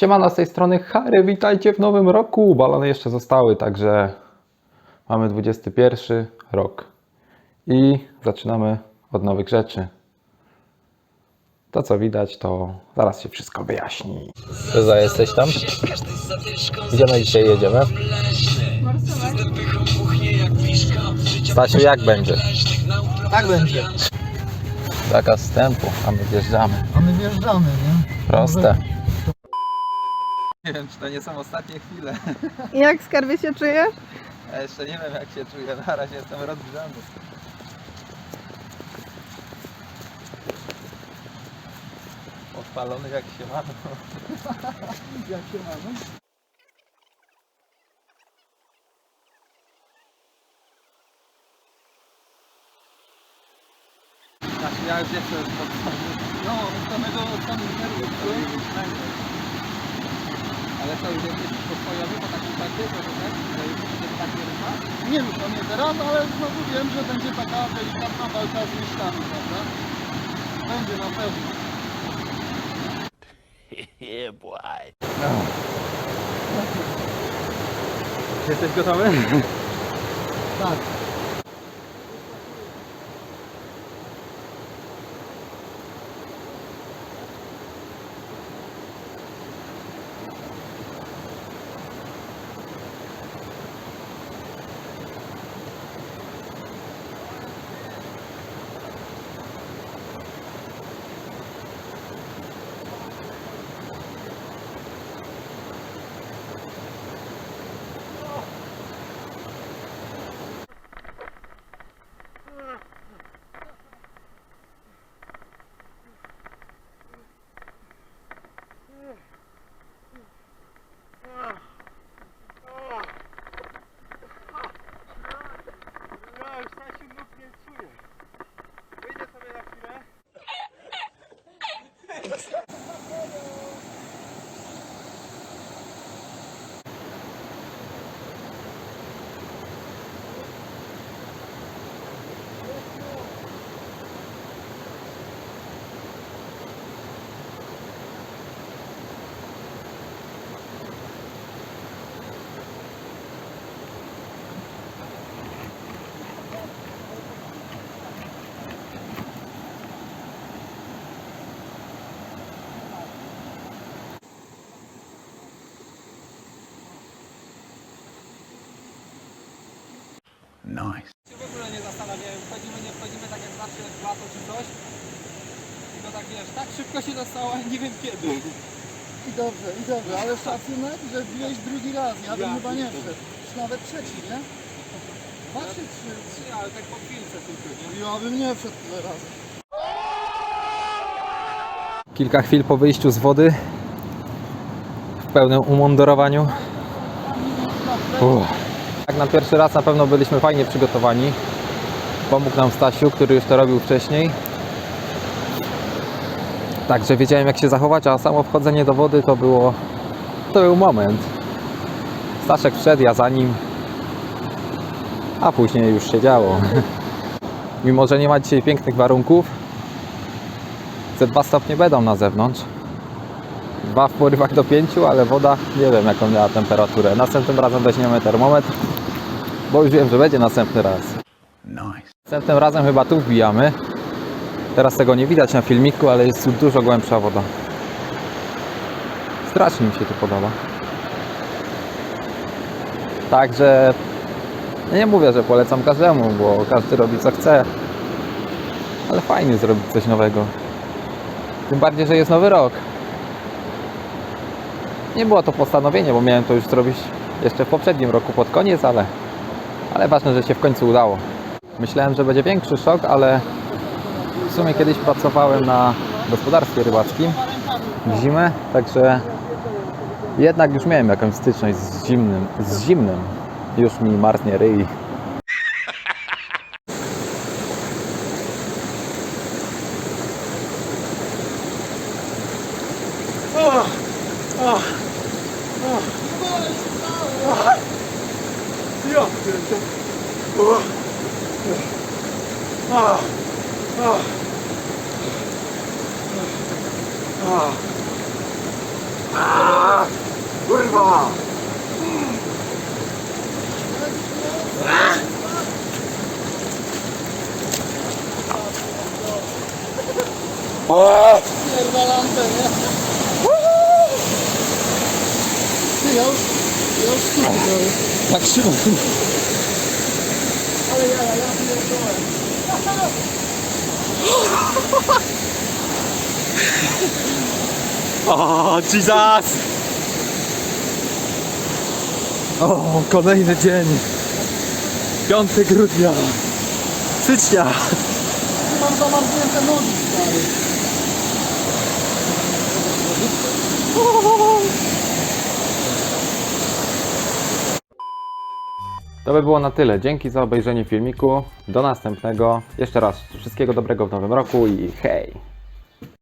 Siemano z tej strony Harry, witajcie w nowym roku. Balony jeszcze zostały, także mamy 21 rok i zaczynamy od nowych rzeczy. To co widać, to zaraz się wszystko wyjaśni. Za jesteś tam? Gdzie my dzisiaj jedziemy? Stasiu, jak będzie? Tak będzie. Taka wstępu, a my wjeżdżamy. A my wjeżdżamy, nie? Proste. Nie wiem, czy to nie są ostatnie chwile. Jak skarbie się czujesz? Ja jeszcze nie wiem, jak się czuję. Na razie jestem rozgrzany. Odpalony jak się ma. Jak się mamy? Znaczy ja już jestem No, od samego od samych nerwów, Ale to już jesteś poswojowy po takim czasie, to że tak? To już jest ryba? Nie wiem, to nie teraz, ale znowu wiem, że będzie taka delikatna walka z myślami, prawda? Będzie na pewno. Jesteś gotowy? Tak. Się w ogóle nie zastanawiałem. Wchodzimy, nie wchodzimy tak jak zawsze w lato czy coś. Tylko tak wiesz, tak szybko się dostało, nie wiem kiedy. I dobrze, i dobrze, ale szacunek, że wbiłeś drugi raz. Ja bym Ja chyba nie pierdolę. wszedł. Czy nawet trzeci, nie? Dwa czy trzy? Trzy, ale tak po chwilce tylko, nie? Ja bym nie wszedł tyle razy. Kilka chwil po wyjściu z wody w pełnym umundurowaniu. Uff. Jak na pierwszy raz na pewno byliśmy fajnie przygotowani. Pomógł nam Stasiu, który już to robił wcześniej. Także wiedziałem jak się zachować, a samo wchodzenie do wody to było to był moment. Staszek wszedł, ja za nim. A później już się działo. Mimo, że nie ma dzisiaj pięknych warunków, te 2 stopnie będą na zewnątrz. Dwa w porywach do 5, ale woda nie wiem jaką miała temperaturę. Następnym razem weźmiemy termometr, bo już wiem, że będzie następny raz. Następnym razem chyba tu wbijamy. Teraz tego nie widać na filmiku, ale jest tu dużo głębsza woda. Strasznie mi się tu podoba. Także nie mówię, że polecam każdemu, bo każdy robi co chce. Ale fajnie zrobić coś nowego. Tym bardziej, że jest nowy rok. Nie było to postanowienie, bo miałem to już zrobić jeszcze w poprzednim roku pod koniec, ale, ale ważne, że się w końcu udało. Myślałem, że będzie większy szok, ale w sumie kiedyś pracowałem na gospodarstwie rybackim w zimę, także jednak już miałem jakąś styczność z zimnym, z zimnym. Już mi marznie ryj. skręcę. O. A. A. A. A. Kurwa! O! Pierwa lampę, nie? Ja już... Ja już no. Tak szybko. Ale ja, ja, ja pierdolę. O, Jesus! O, kolejny dzień. 5 grudnia. Stycznia. Mam zamarznięte nogi, stary. To by było na tyle. Dzięki za obejrzenie filmiku. Do następnego. Jeszcze raz wszystkiego dobrego w nowym roku i hej!